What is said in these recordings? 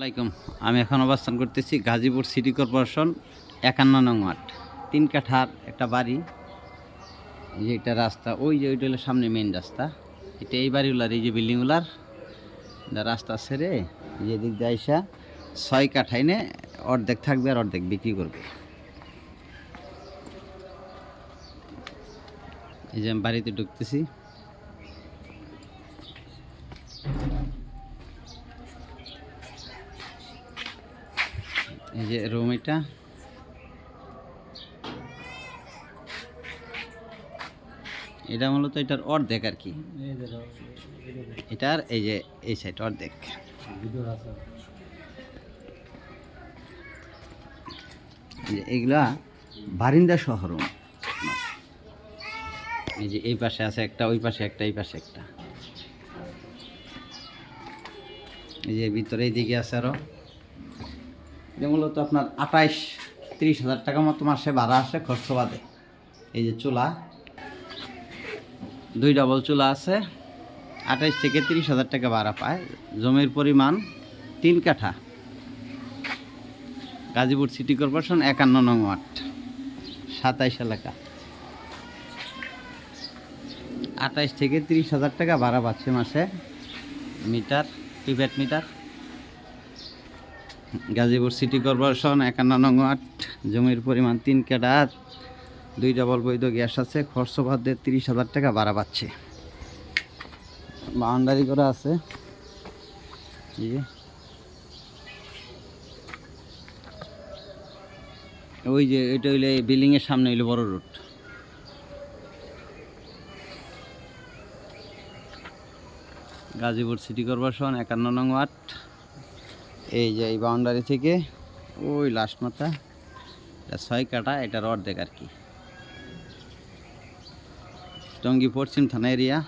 আসসালামাইকুম আমি এখন অবস্থান করতেছি গাজীপুর সিটি কর্পোরেশন একান্ন নং ওয়ার্ড, তিন কাঠার একটা বাড়ি। এই যে এটা রাস্তা, ওই যে ওইটা হলো সামনে মেইন রাস্তা। এটা এই বাড়িগুলার এই যে বিল্ডিংগুলার রাস্তা এই যে দিক দিয়ে আইসা ছয় কাঠাই নে অর্ধেক থাকবে আর অর্ধেক বিক্রি করবে। এই যে আমি বাড়িতে ঢুকতেছি। এই যে রুম এটা। এটা মূলত এটার অর্ধেক আর কি। এটার এই যে, এই সাইড অর্ধেক। এইগুলা বারিন্দা শহর এই যে এই পাশে আছে একটা, ওই পাশে একটা, এই পাশে একটা। এই যে ভিতরে এইদিকে আছে আরও। এটা মূলত আপনার আঠাইশ তিরিশ হাজার টাকা মতো মাসে ভাড়া আসে খরচ বাদে এই যে চুলা, দুই ডবল চুলা আছে আঠাইশ থেকে তিরিশ হাজার টাকা ভাড়া পায়। জমির পরিমাণ তিন কাঠা। গাজীপুর সিটি কর্পোরেশন একান্ন নং ওয়ার্ড, সাতাইশ এলাকা। আঠাইশ থেকে তিরিশ হাজার টাকা ভাড়া পাচ্ছে মাসে। Meter prepaid meter. Gazipur city corporation, একান্ন নং ওয়ার্ড, জমির পরিমাণ তিন কেডা দুই ডবল বৈধ গ্যাস আছে, খরচ বাদে তিরিশ হাজার টাকা ভাড়া পাচ্ছে। বাউন্ডারি করা আছে। ওই যে, এটা হইলে বিল্ডিং এর সামনে হইলে বড় রোড। গাজীপুর সিটি কর্পোরেশন, একান্ন নং ওয়ার্ড। এই যে এই বাউন্ডারি থেকে, ওই লাস্ট মাথা, এটা ছয় কাটা এটার অর্ধেক আর কি। টঙ্গি পশ্চিম থানা এরিয়া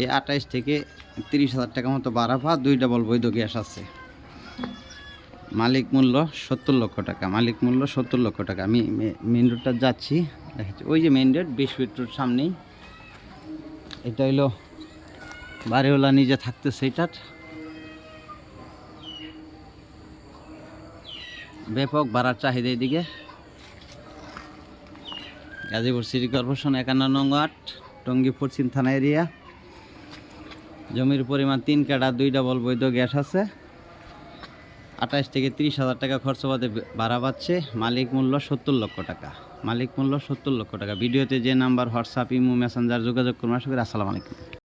এই আঠাইশ থেকে তিরিশ হাজার টাকা মতো পা দুই ডাবল বৈধ গ্যাস আছে। মালিক মূল্য সত্তর লক্ষ টাকা, মালিক মূল্য সত্তর লক্ষ টাকা। আমি মেন রোডটা যাচ্ছি, দেখাচ্ছি। ওই যে মেন রোড বিশ ফিট রোড সামনেই। এটা হইল বাড়িওয়ালা নিজে থাকতেছে এটার। ব্যাপক বাড়ার চাহিদা এদিকে। গাজীপুর সিটি কর্পোরেশন একান্ন নং ওয়ার্ড টঙ্গী পশ্চিম থানা এরিয়া। জমির পরিমাণ তিন কাটা দুই ডাবল বৈধ গ্যাস আছে। আঠাশ থেকে তিরিশ হাজার টাকা খরচ বাদে ভাড়া পাচ্ছে। মালিক মূল্য সত্তর লক্ষ টাকা। মালিক মূল্য সত্তর লক্ষ টাকা। ভিডিওতে যে নাম্বার, হোয়াটসঅ্যাপ, ইমো, মেসেঞ্জার যোগাযোগ করুন। করি আসসালামু আলাইকুম।